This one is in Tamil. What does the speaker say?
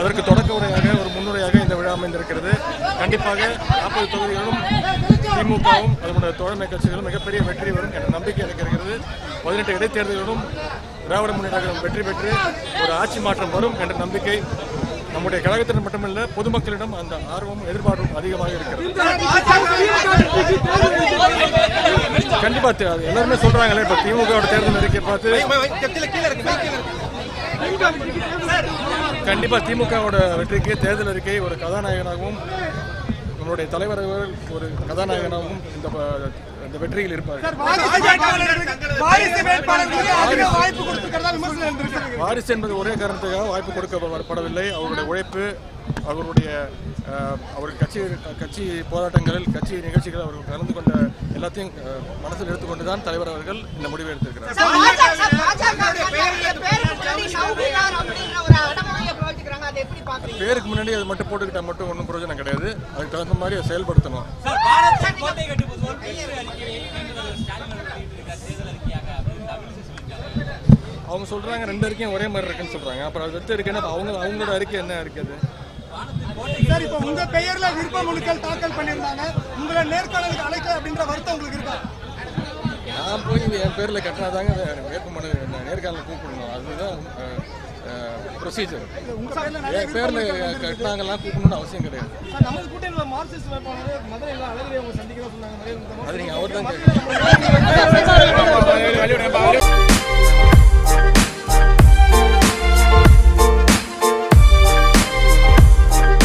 அதற்கு தொடக்க உரையாக ஒரு முன்னுரையாக இந்த விழா அமைந்திருக்கிறது. கண்டிப்பாக நாற்பது தொகுதிகளும் திமுகவும் அதனுடைய தோழமை கட்சிகளும் மிகப்பெரிய வெற்றி வரும் என்ற நம்பிக்கை எனக்கு இருக்கிறது. பதினெட்டு இடைத்தேர்தல்களும் திராவிட முன்னேற்றம் வெற்றி பெற்று ஒரு ஆட்சி மாற்றம் வரும் என்ற நம்பிக்கை நம்முடைய கழகத்தினர் மட்டுமல்ல பொதுமக்களிடம் அந்த ஆர்வமும் எதிர்பார்ப்பும் அதிகமாக இருக்கிறது. கண்டிப்பா எல்லாருமே சொல்றாங்களே இப்ப திமுக தேர்தல் அறிக்கை பார்த்து. கண்டிப்பா திமுகவோட வெற்றிக்கு தேர்தல் அறிக்கை ஒரு கதாநாயகனாகவும் நம்முடைய தலைவர் ஒரு கதாநாயகனாகவும் இந்த இந்த வெற்றியில் இருப்பார் வாரிசு என்பது ஒரே காரணத்துக்காக வாய்ப்பு கொடுக்கப்படவில்லை. அவருடைய உழைப்பு அவருடைய அவர் கட்சி கட்சி போராட்டங்களில் கட்சி நிகழ்ச்சிகள் அவர்கள் கலந்து கொண்ட எல்லாத்தையும் மனசில் எடுத்துக்கொண்டு தான் தலைவர் அவர்கள் இந்த முடிவை எடுத்திருக்கிறார். பேருக்கு முன்னாடி அது மட்டும் போட்டுக்கிட்டா மட்டும் ஒன்றும் பிரயோஜனம் கிடையாது. அதுக்கு தகுந்த மாதிரி அதை செயல்படுத்தணும். அவங்க சொல்றாங்க ரெண்டு அறிக்கையும் ஒரே மாதிரி இருக்குன்னு சொல்றாங்க. அப்புறம் அது வெத்து இருக்குன்னா அவங்க அவங்களோட அறிக்கை என்ன இருக்குது சார் இப்போ உங்க பெயர்ல விருப்ப மனுக்கள் தாக்கல் பண்ணியிருந்தாங்க. உங்களை நேர்காணலுக்கு அழைக்கல அப்படின்ற வருத்தம் உங்களுக்கு இருக்கா? நான் போய் என் பேர்ல கட்டினாதாங்க வேட்புமனு நேர்காணல் கூப்பிடணும். அதுதான் ப்ரொசீஜர் பேர்ல கட்டினாங்கலாம் கூப்பிடணும்னு அவசியம் கிடையாது. கூட்டணியில் மார்க்சிஸ்ட்